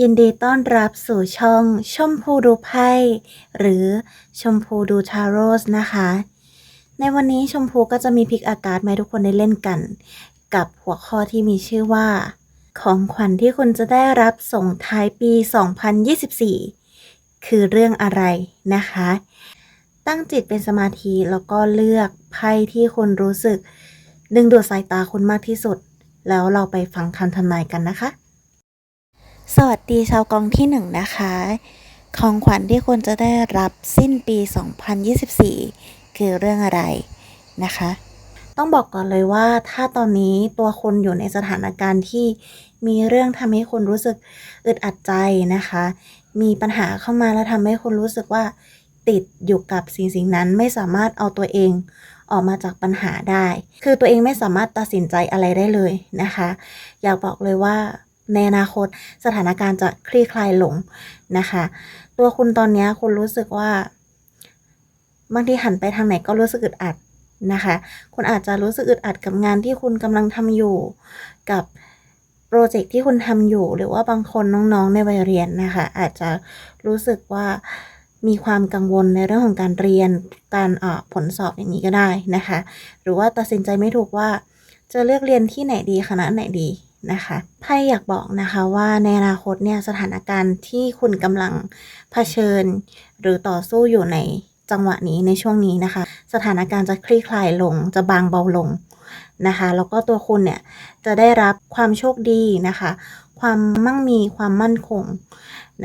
ยินดีต้อนรับสู่ช่องชมพูดูไพ่หรือชมพูดูทาโร่นะคะ ในวันนี้ชมพูก็จะมีพิกอากาศมาให้ทุกคนได้เล่นกัน กับหัวข้อที่มีชื่อว่า ของขวัญที่คุณจะได้รับส่งท้ายปี 2024 คือเรื่องอะไรนะคะ ตั้งจิตเป็นสมาธิแล้วก็เลือกไพ่ที่คุณรู้สึก ดึงดูดสายตาคุณมากที่สุด แล้วเราไปฟังคำทำนายกันนะคะ สวัสดีชาวกองที่หนึ่งนะคะ ของขวัญที่คุณจะได้รับสิ้นปี 2024 คือเรื่องอะไรนะคะ ต้องบอกก่อนเลยว่าถ้าตอนนี้ตัวคุณอยู่ในสถานการณ์ที่มีเรื่องทำให้คุณรู้สึกอึดอัดใจนะคะ มีปัญหาเข้ามาแล้วทำให้คุณรู้สึกว่าติดอยู่กับสิ่งสิ่งนั้นไม่สามารถเอาตัวเองออกมาจากปัญหาได้ คือตัวเองไม่สามารถตัดสินใจอะไรได้เลยนะคะ อยากบอกเลยว่า ในอนาคตสถานการณ์จะคลี่คลายลงนะคะ ตัวคุณตอนนี้คุณรู้สึกว่า บางทีหันไปทางไหนก็รู้สึกอึดอัดนะคะ คุณอาจจะรู้สึกอึดอัดกับงานที่คุณกำลังทำอยู่กับโปรเจกต์ที่คุณทำอยู่ หรือว่าบางคนน้องๆในวัยเรียนนะคะ อาจจะรู้สึกว่ามีความกังวลในเรื่องของการเรียนการออผลสอบอย่างนี้ก็ได้นะคะ หรือว่าตัดสินใจไม่ถูกว่าจะเลือกเรียนที่ไหนดีคณะไหนดี นะคะไพ่อยากบอกนะคะว่าในอนาคตเนี่ยสถานการณ์ที่คุณกำลังเผชิญ หรือต่อสู้อยู่ในจังหวะนี้ในช่วงนี้นะคะ สถานการณ์จะคลี่คลายลง จะบางเบาลงนะคะแล้วก็ตัวคุณเนี่ยจะได้รับความโชคดีนะคะ ความมั่งมีความมั่นคง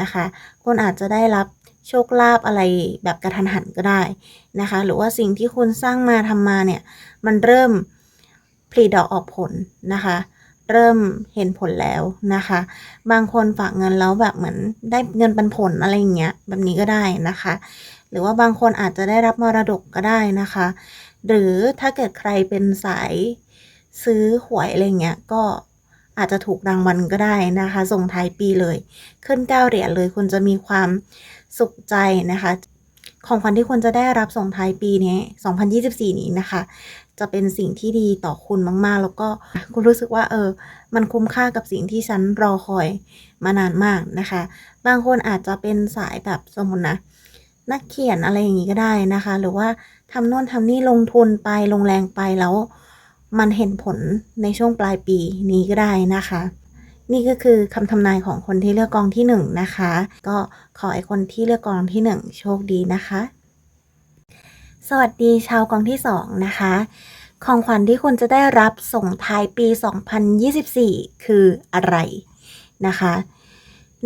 นะคะคุณอาจจะได้รับโชคลาภอะไรแบบกระทันหันก็ได้นะคะ หรือว่าสิ่งที่คุณสร้างมาทำมาเนี่ยมันเริ่มผลิดอกออกผลนะคะ เริ่มเห็นผลแล้วนะคะ บางคนฝากเงินแล้วแบบเหมือนได้เงินปันผลอะไรอย่างเงี้ยแบบนี้ก็ได้นะคะ หรือว่าบางคนอาจจะได้รับมรดกก็ได้นะคะ หรือถ้าเกิดใครเป็นสายซื้อหวยอะไรเงี้ยก็อาจจะถูกรางวัลก็ได้นะคะ ส่งท้ายปีเลย ขึ้นเก้าเหรียญเลยคุณจะมีความสุขใจนะคะ ของขวัญที่คุณจะได้รับส่งท้ายปีนี้ 2024 นี้นะคะ จะเป็นสิ่งที่ดีต่อคุณมากๆ แล้วก็คุณรู้สึกว่าเออ มันคุ้มค่ากับสิ่งที่ฉันรอคอยมานานมากนะคะ บางคนอาจจะเป็นสายแบบสมมตินะ นักเขียนอะไรอย่างนี้ก็ได้นะคะ หรือว่าทำโน่นทำนี่ลงทุนไปลงแรงไปแล้ว มันเห็นผลในช่วงปลายปีนี้ก็ได้นะคะ นี่ก็คือคำทำนายของคนที่เลือกกองที่หนึ่งนะคะ ก็ขอให้คนที่เลือกกองที่หนึ่งโชคดีนะคะ สวัสดีชาวกองที่สองนะคะ ของขวัญที่คุณจะได้รับส่งท้ายปี 2024 คืออะไรนะคะ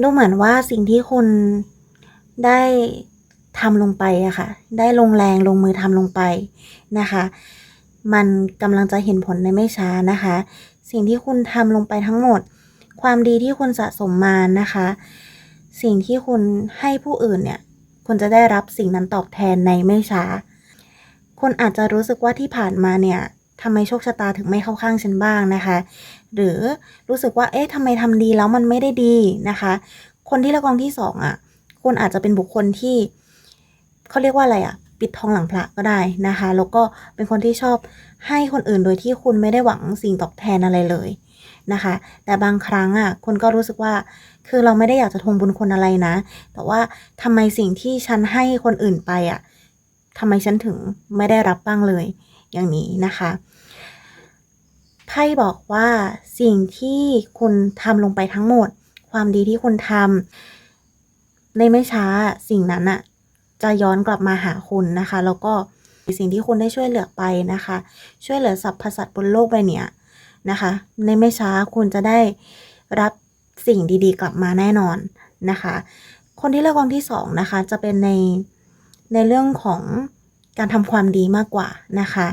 ดูเหมือนว่าสิ่งที่คุณได้ทำลงไปอะค่ะ ได้ลงแรงลงมือทำลงไปนะคะ มันกำลังจะเห็นผลในไม่ช้านะคะ สิ่งที่คุณทำลงไปทั้งหมด ความดีที่คุณสะสมมานะคะ สิ่งที่คุณให้ผู้อื่นเนี่ยคุณจะได้รับสิ่งนั้นตอบแทนในไม่ช้าคนอาจจะรู้สึกว่าที่ผ่านมาเนี่ยทำไมโชคชะตาถึงไม่เข้าข้างฉันบ้างนะคะ หรือรู้สึกว่าเอ๊ะทำไมทำดีแล้วมันไม่ได้ดีนะคะ คนที่ละกองที่สองอะคุณอาจจะเป็นบุคคลที่เขาเรียกว่าอะไรอะปิดทองหลังพระก็ได้นะคะ แล้วก็เป็นคนที่ชอบให้คนอื่นโดยที่คุณไม่ได้หวังสิ่งตอบแทนอะไรเลย นะคะ แต่บางครั้งอะคุณก็รู้สึกว่า คือเราไม่ได้อยากจะทวงบุญคุณอะไรนะ แต่ว่าทำไมสิ่งที่ฉันให้คนอื่นไปอะทำไมฉันถึงไม่ได้รับบ้างเลย อย่างนี้นะคะไพ่บอกว่าสิ่งที่คุณทำลงไปทั้งหมด ความดีที่คุณทำในไม่ช้าสิ่งนั้นอะจะย้อนกลับมาหาคุณนะคะ แล้วก็สิ่งที่คุณได้ช่วยเหลือไปนะคะ ช่วยเหลือสรรพสัตว์บนโลกใบเนี้ย นะคะ ในไม่ช้าคุณจะได้รับสิ่งดีๆ กลับมาแน่นอนนะคะ คนที่เลือกกองที่สองนะคะ จะเป็นในในเรื่องของการทำความดีมากกว่านะคะ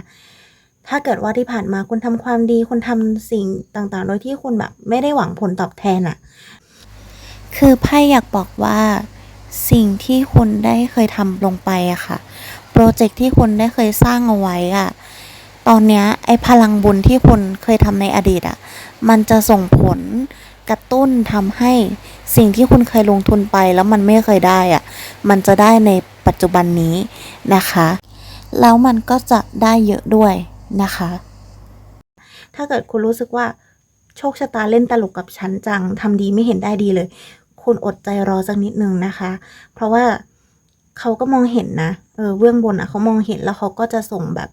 ถ้าเกิดว่าที่ผ่านมาคุณทำความดี คุณทำสิ่งต่างๆ โดยที่คุณแบบไม่ได้หวังผลตอบแทนอะคือไพ่อยากบอกว่าสิ่งที่คุณได้เคยทำลงไปอะค่ะ โปรเจกต์ที่คุณได้เคยสร้างเอาไว้อะ ตอนเนี้ยไอ้พลังบุญที่คุณเคยทำในอดีตอะมันจะส่งผลกระตุ้นทำให้สิ่งที่คุณเคยลงทุนไปแล้วมันไม่เคยได้อะมันจะได้ในปัจจุบันนี้นะคะ แล้วมันก็จะได้เยอะด้วยนะคะ ถ้าเกิดคุณรู้สึกว่าโชคชะตาเล่นตลกกับฉันจังทำดีไม่เห็นได้ดีเลย คุณอดใจรอสักนิดนึงนะคะ เพราะว่าเขาก็มองเห็นนะ เออเบื้องบนอะเขามองเห็นแล้วเขาก็จะส่งแบบ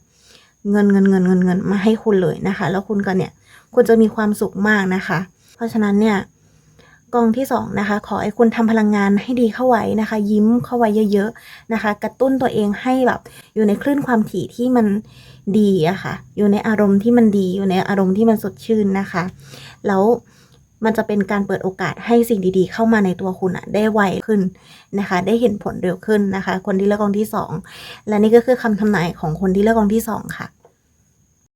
เงินเงินเงินเงินเงินมาให้คุณเลยนะคะ แล้วคุณก็เนี่ยคุณจะมีความสุขมากนะคะ เพราะฉะนั้นเนี่ยกองที่สองนะคะขอให้คุณทำพลังงานให้ดีเข้าไว้นะคะ ยิ้มเข้าไว้เยอะๆนะคะ กระตุ้นตัวเองให้แบบอยู่ในคลื่นความถี่ที่มันดีอะค่ะ อยู่ในอารมณ์ที่มันดีอยู่ในอารมณ์ที่มันสดชื่นนะคะ แล้ว มันจะเป็นการเปิดโอกาสให้สิ่งดีๆ เข้ามาในตัวคุณอะได้ไวขึ้นนะคะ ได้เห็นผลเร็วขึ้นนะคะ คนที่เลือกกองที่สองและนี่ก็คือคำทำนายของคนที่เลือกกองที่สองค่ะ